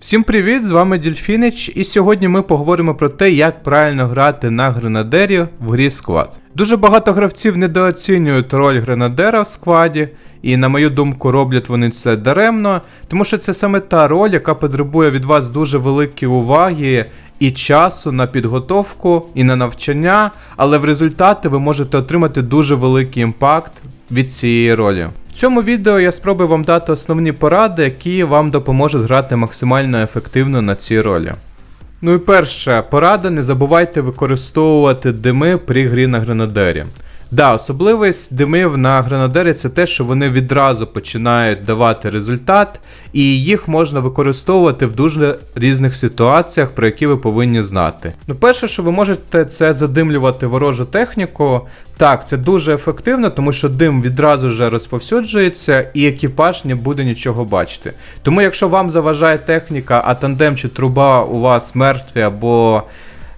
Всім привіт! З вами Дільфінич, і сьогодні ми поговоримо про те, як правильно грати на гренадері в грі сквад. Дуже багато гравців недооцінюють роль гренадера в скваді, і на мою думку, роблять вони це даремно, тому що це саме та роль, яка потребує від вас дуже великої уваги і часу на підготовку і на навчання, але в результаті ви можете отримати дуже великий імпакт від цієї ролі. Цьому відео я спробую вам дати основні поради, які вам допоможуть грати максимально ефективно на цій ролі. Ну і перша порада: не забувайте використовувати дими при грі на гренадері. Да, особливість димів на гренадері це те, що вони відразу починають давати результат, і їх можна використовувати в дуже різних ситуаціях, про які ви повинні знати. Ну, перше, що ви можете, це задимлювати ворожу техніку. Так, це дуже ефективно, тому що дим відразу вже розповсюджується, і екіпаж не буде нічого бачити. Тому, якщо вам заважає техніка, а тандем чи труба у вас мертві або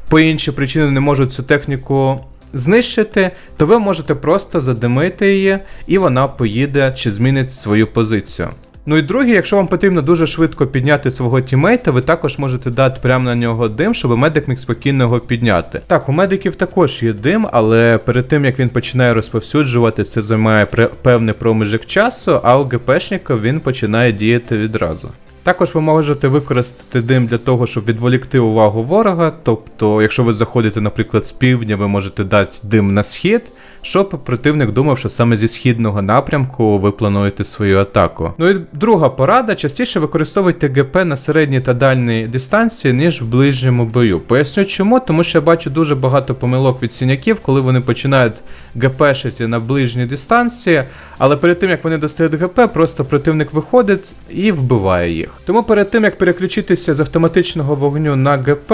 по іншій причині не можуть цю техніку знищити, то ви можете просто задимити її, і вона поїде чи змінить свою позицію. Ну і друге, якщо вам потрібно дуже швидко підняти свого тімейта, ви також можете дати прямо на нього дим, щоб медик міг спокійно його підняти. Так, у медиків також є дим, але перед тим як він починає розповсюджувати, це займає певний проміжок часу, а у ГПшника він починає діяти відразу. Також ви можете використати дим для того, щоб відволікти увагу ворога. Тобто, якщо ви заходите, наприклад, з півдня, ви можете дати дим на схід, щоб противник думав, що саме зі східного напрямку ви плануєте свою атаку. Ну і друга порада: частіше використовуйте ГП на середній та дальній дистанції, ніж в ближньому бою. Поясню чому, тому що я бачу дуже багато помилок від синяків, коли вони починають ГПшити на ближній дистанції, але перед тим як вони достають ГП, просто противник виходить і вбиває їх. Тому перед тим як переключитися з автоматичного вогню на ГП,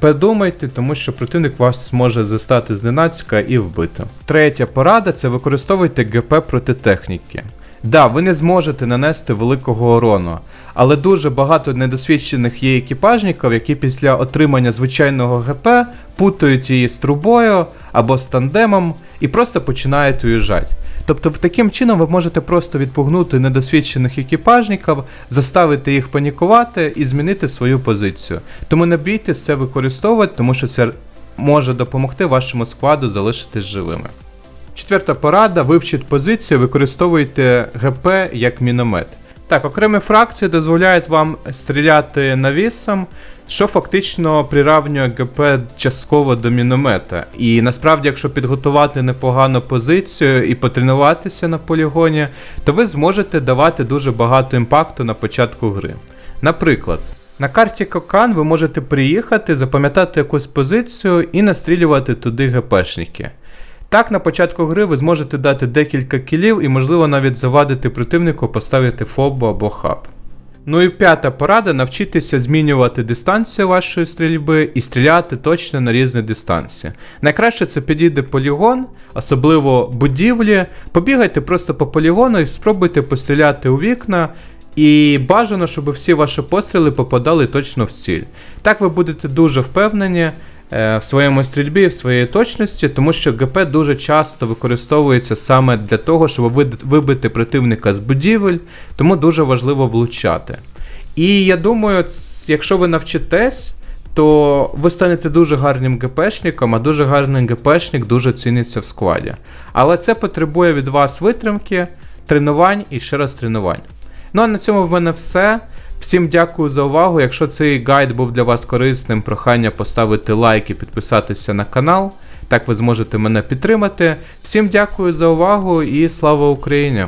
подумайте, тому що противник вас може застати зненацька і вбити. Третя порада це використовуйте ГП проти техніки. Да, ви не зможете нанести великого урону, але дуже багато недосвідчених є екіпажників, які після отримання звичайного ГП путають її з трубою або з тандемом і просто починають уїжджати. Тобто, таким чином ви можете просто відпугнути недосвідчених екіпажників, заставити їх панікувати і змінити свою позицію. Тому не бійтесь це використовувати, тому що це може допомогти вашому складу залишитись живими. Четверта порада: вивчіть позицію, використовуйте ГП як міномет. Так, окремі фракції дозволяють вам стріляти навісом, що фактично приравнює ГП частково до міномета. І насправді, якщо підготувати непогану позицію і потренуватися на полігоні, то ви зможете давати дуже багато імпакту на початку гри. Наприклад, на карті Кокан ви можете приїхати, запам'ятати якусь позицію і настрілювати туди ГПшники. Так, на початку гри ви зможете дати декілька кілів і, можливо, навіть завадити противнику поставити фобу або хаб. Ну і п'ята порада навчитися змінювати дистанцію вашої стрільби і стріляти точно на різні дистанції. Найкраще це підійде полігон, особливо будівлі. Побігайте просто по полігону і спробуйте постріляти у вікна. І бажано, щоб всі ваші постріли попадали точно в ціль. Так ви будете дуже впевнені, в своєму стрільбі, в своїй точності, тому що ГП дуже часто використовується саме для того, щоб вибити противника з будівель, тому дуже важливо влучати. І я думаю, якщо ви навчитесь, то ви станете дуже гарним ГПшником, а дуже гарний ГПшник дуже ціниться в складі. Але це потребує від вас витримки, тренувань і ще раз тренувань. Ну а на цьому в мене все. Всім дякую за увагу. Якщо цей гайд був для вас корисним, прохання поставити лайк і підписатися на канал. Так ви зможете мене підтримати. Всім дякую за увагу і слава Україні!